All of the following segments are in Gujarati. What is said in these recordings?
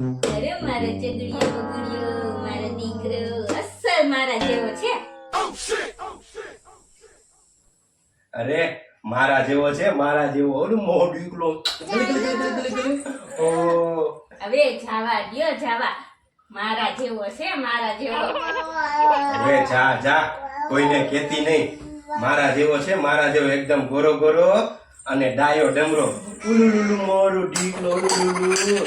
અરે મારો ચગડીયો બગડીયો મારો દીકરો અસલ મારા જેવો છે. અરે મારા જેવો છે મારા જેવો. ઓલું મોઢું ઈકલો. ઓ. હવે જાવા દિયો જાવા. મારા જેવો છે મારા જેવો. હવે જા જા. કોઈને કેતી નહીં. મારા જેવો છે મારા જેવો. એકદમ ગોરો ગોરો અને ડાયો ડમરો. ઉલુલુલુ મોરું ઢીકલો ઉલુલુલુ.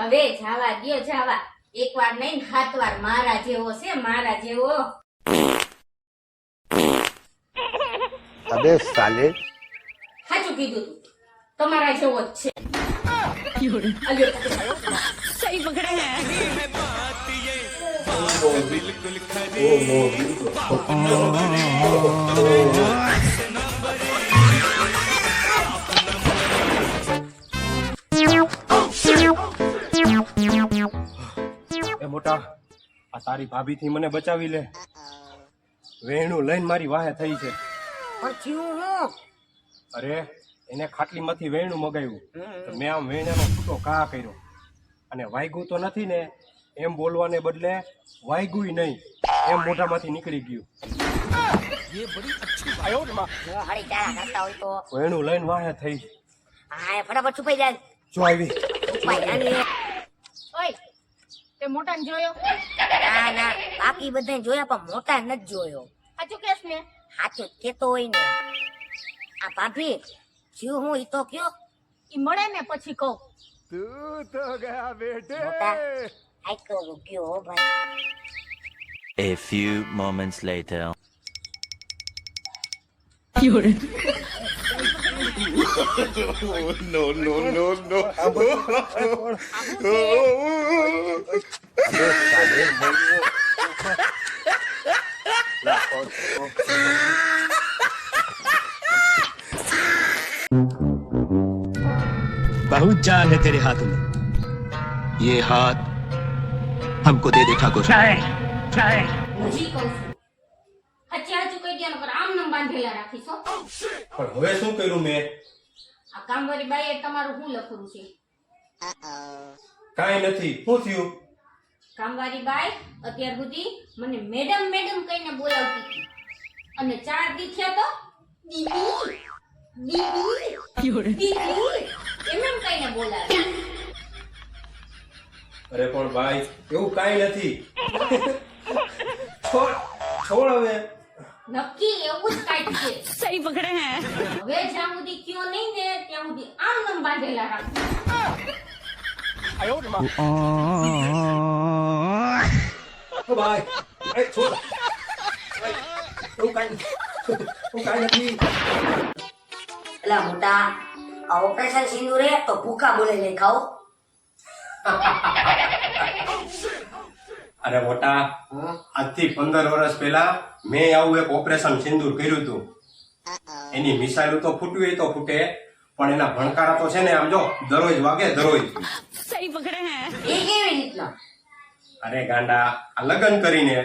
હવે જાવા ગયો જાવા. એક વાર નહીં હાથ વાર મારા જેવો છે મારા જેવો. અબે સાલે. સાચું કીધું તું. તમારા જેવો જ છે. સહી પકડે હે બિલકુલ ખરી. આ તારી ભાભી થી મને બચાવી લે. વેણું લઈને મારી વાહે થઈ છે. અરે એને ખાટલીમાંથી વેણું મગાવ્યું. તો મેં આમ વેણાનો છૂટો કા કર્યો. અને વાયગું તો નથી ને એમ બોલવાને બદલે વાયગું નહીં. એમ મોઢામાંથી નીકળી ગયું. વેણું લઈને વાહે થઈ. ફટાફટ છુપાઈ જાય. જો આવી. તે મોટાને જોયો? ના ના બાકી બધા જોયા પણ મોટા નથી જોયો. સાચું કેસ ને? સાચું કેતો હોય ને. આ ભાભી જીવ હું ઈ તો કયો? ઈ મળે ને પછી કહું. મોટા આઈકો ગયો હો ભાઈ. A few moments later. बहुत जान है तेरे हाथों में ये हाथ हमको दे दे ठाकुर હજી કહું છું હચી હાચું કહી દે નકર આમ નામ બાંધેલા રાખીશ હો. પણ હવે શું કર્યું મેં આ કામવાળી બાઈએ તમારું શું લખવું છે કાંઈ નથી શું થયું કામવાળી બાઈ અત્યાર સુધી મને મેડમ મેડમ કહીને બોલાવતી અને ચાર દી થયા તો? દીદી દીદી દીદી. એમ એમ કહીને બોલાવે. અરે પણ ભાઈ એવું કઈ નથી. છોડ છોડ હવે. નક્કી એવું જ કાઈ છે. સહી પકડે હે. હવે જ્યાં સુધી કયો નહીં ને ત્યાં સુધી આમ નમ બાંધેલા રાખો. ઓ ભાઈ એ છોડ એવું કાંઈ એવું કાંઈ નથી એટલે મોટા આ ઓપરેશન સિંદુર હે તો ભૂખા બોલે નહીં ખાઓ અરે મોટા આજથી પંદર વર્ષ પહેલા મેં આવું એક ઓપરેશન સિંદૂર કર્યું હતું એની મિસાઇલ તો ફૂટવી તો ફૂટે પણ એના ભણકારા તો છે ને આમ જો દરરોજ વાગે દરરોજ. સહી પકડે હે. એ કેવી રીતના? અરે ગાંડા આ લગન કરીને.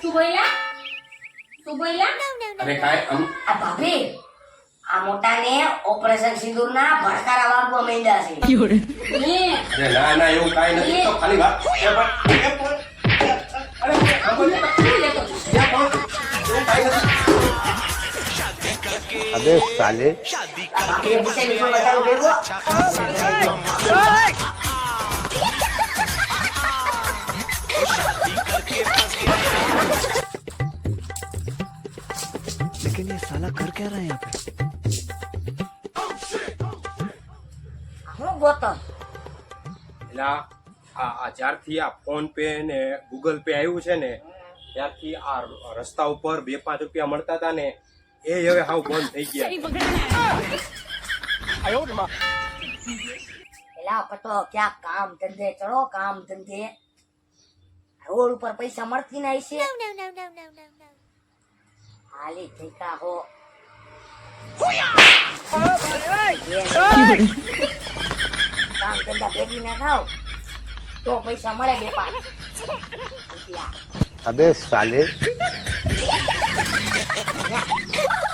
શું બોલ્યા? તું બોલ્યા? અરે કાય આમ આ ભાભી આ મોટાને ઓપરેશન સિંદૂરના ભણકારા વાગવા માંડ્યા છે. ને અરે ના ના એવું કાંઈ નથી. તો ખાલી વાત અરે अबे साले આ ભાભીએ પૂછે બીજું બતાવું ભેગું लेकिन ये साला कर क्या रहा है यहाँ पे હું ગોતો એટલે આ આ આ જ્યારથી આ ફોન પે ને ગૂગલ પે આવ્યું છે ને ત્યારથી આ રસ્તા ઉપર બે પાંચ રૂપિયા મળતા હતા ને એ હવે હાવ બંધ થઈ ગયા. પેલા પટો ક્યાં કામ ધંધે ચડો કામ ધંધે. રોડ ઉપર પૈસા મળતી ના છે. હાલી ઠીકા હો. કામ ધંધા ભેગી ના થાવ. તો પૈસા મળે બે પાંચ. અબે अबे Ha ha ha!